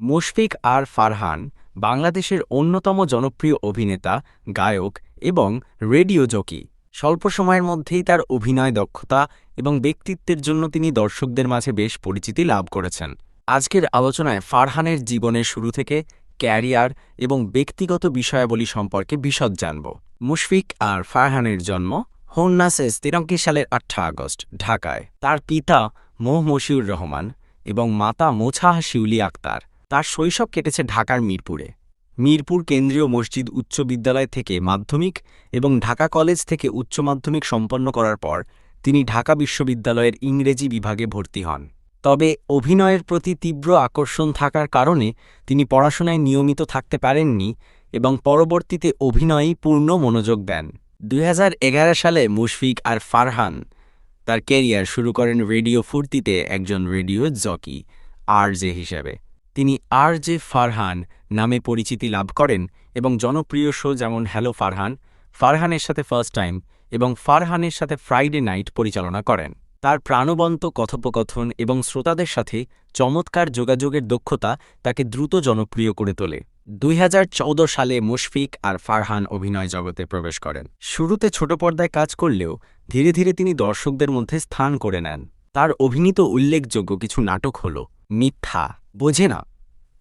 মুশফিক আর ফারহান বাংলাদেশের অন্যতম জনপ্রিয় অভিনেতা, গায়ক এবং রেডিও জকি। স্বল্প সময়ের মধ্যেই তার অভিনয় দক্ষতা এবং ব্যক্তিত্বের জন্য তিনি দর্শকদের মাঝে বেশ পরিচিতি লাভ করেছেন। আজকের আলোচনায় ফারহানের জীবনের শুরু থেকে ক্যারিয়ার এবং ব্যক্তিগত বিষয়াবলী সম্পর্কে বিশদ জানব। মুশফিক আর ফারহানের জন্ম হোন্নাসেস তিরঙ্কি সালের আটটা আগস্ট, ঢাকায়। তার পিতা মোহ মশিউর রহমান এবং মাতা মোছাহ শিউলি আক্তার। তার শৈশব কেটেছে ঢাকার মিরপুরে। মিরপুর কেন্দ্রীয় মসজিদ উচ্চ বিদ্যালয় থেকে মাধ্যমিক এবং ঢাকা কলেজ থেকে উচ্চ মাধ্যমিক সম্পন্ন করার পর তিনি ঢাকা বিশ্ববিদ্যালয়ের ইংরেজি বিভাগে ভর্তি হন। তবে অভিনয়ের প্রতি তীব্র আকর্ষণ থাকার কারণে তিনি পড়াশোনায় নিয়মিত থাকতে পারেননি এবং পরবর্তীতে অভিনয়েই পূর্ণ মনোযোগ দেন। দুই হাজার এগারো সালে মুশফিক আর ফারহান তার ক্যারিয়ার শুরু করেন রেডিও ফুর্তিতে একজন রেডিও জকি আর জে হিসেবে। তিনি আর জে ফারহান নামে পরিচিতি লাভ করেন এবং জনপ্রিয় শো যেমন হ্যালো ফারহান, ফারহানের সাথে ফার্স্ট টাইম এবং ফারহানের সাথে ফ্রাইডে নাইট পরিচালনা করেন। তার প্রাণবন্ত কথোপকথন এবং শ্রোতাদের সাথে চমৎকার যোগাযোগের দক্ষতা তাকে দ্রুত জনপ্রিয় করে তোলে। দুই সালে মুশফিক আর ফারহান অভিনয় জগতে প্রবেশ করেন। শুরুতে ছোট পর্দায় কাজ করলেও ধীরে ধীরে তিনি দর্শকদের মধ্যে স্থান করে নেন। তার অভিনীত উল্লেখযোগ্য কিছু নাটক হল মিথ্যা, বোঝে না।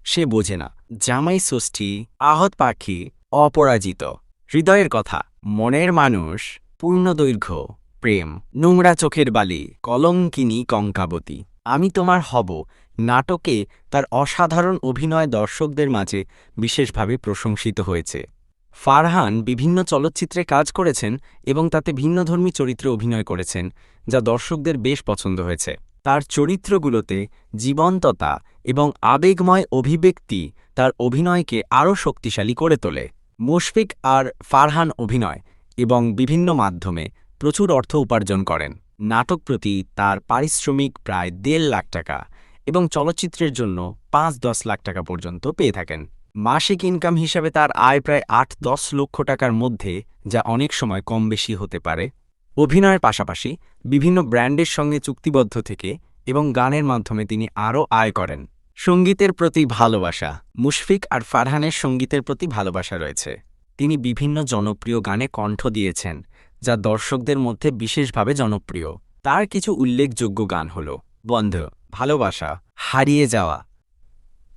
সে বোঝে না। জামাই ষষ্ঠী, আহত পাখি, অপরাজিত। হৃদয়ের কথা, মনের মানুষ পূর্ণদৈর্ঘ্য প্রেম, নোংরা চোখের বালি, কলঙ্কিনী কঙ্কাবতী। আমি তোমার হব। নাটকে তার অসাধারণ অভিনয় দর্শকদের মাঝে বিশেষভাবে প্রশংসিত হয়েছে। ফারহান বিভিন্ন চলচ্চিত্রে কাজ করেছেন এবং তাতে ভিন্নধর্মী চরিত্রে অভিনয় করেছেন, যা দর্শকদের বেশ পছন্দ হয়েছে। তার চরিত্রগুলোতে জীবন্ততা এবং আবেগময় অভিব্যক্তি তার অভিনয়কে আরও শক্তিশালী করে তোলে। মুশফিক আর ফারহান অভিনয় এবং বিভিন্ন মাধ্যমে প্রচুর অর্থ উপার্জন করেন। নাটক প্রতি তার পারিশ্রমিক প্রায় দেড় লাখ টাকা এবং চলচ্চিত্রের জন্য পাঁচ দশ লাখ টাকা পর্যন্ত পেয়ে থাকেন। মাসিক ইনকাম হিসাবে তার আয় প্রায় আট দশ লক্ষ টাকার মধ্যে, যা অনেক সময় কম বেশি হতে পারে। অভিনয়ের পাশাপাশি বিভিন্ন ব্র্যান্ডের সঙ্গে চুক্তিবদ্ধ থেকে এবং গানের মাধ্যমে তিনি আরও আয় করেন। সঙ্গীতের প্রতি ভালোবাসা, মুশফিক আর ফারহানের সঙ্গীতের প্রতি ভালোবাসা রয়েছে। তিনি বিভিন্ন জনপ্রিয় গানে কণ্ঠ দিয়েছেন, যা দর্শকদের মধ্যে বিশেষভাবে জনপ্রিয়। তার কিছু উল্লেখযোগ্য গান হল, বন্ধ, ভালোবাসা, হারিয়ে যাওয়া,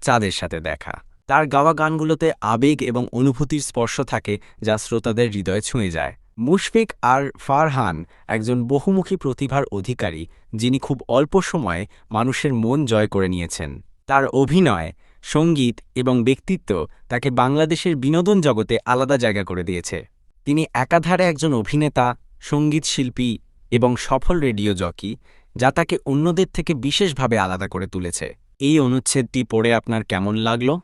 চাঁদের সাথে দেখা। তার গাওয়া গানগুলোতে আবেগ এবং অনুভূতির স্পর্শ থাকে যা শ্রোতাদের হৃদয়ে ছুঁয়ে যায়। মুশফিক আর ফারহান একজন বহুমুখী প্রতিভার অধিকারী, যিনি খুব অল্প সময়ে মানুষের মন জয় করে নিয়েছেন। তার অভিনয়, সংগীত এবং ব্যক্তিত্ব তাকে বাংলাদেশের বিনোদন জগতে আলাদা জায়গা করে দিয়েছে। তিনি একাধারে একজন অভিনেতা, সংগীত শিল্পী এবং সফল রেডিও জকি, যা তাকে অন্যদের থেকে বিশেষভাবে আলাদা করে তুলেছে। এই অনুচ্ছেদটি পড়ে আপনার কেমন লাগল?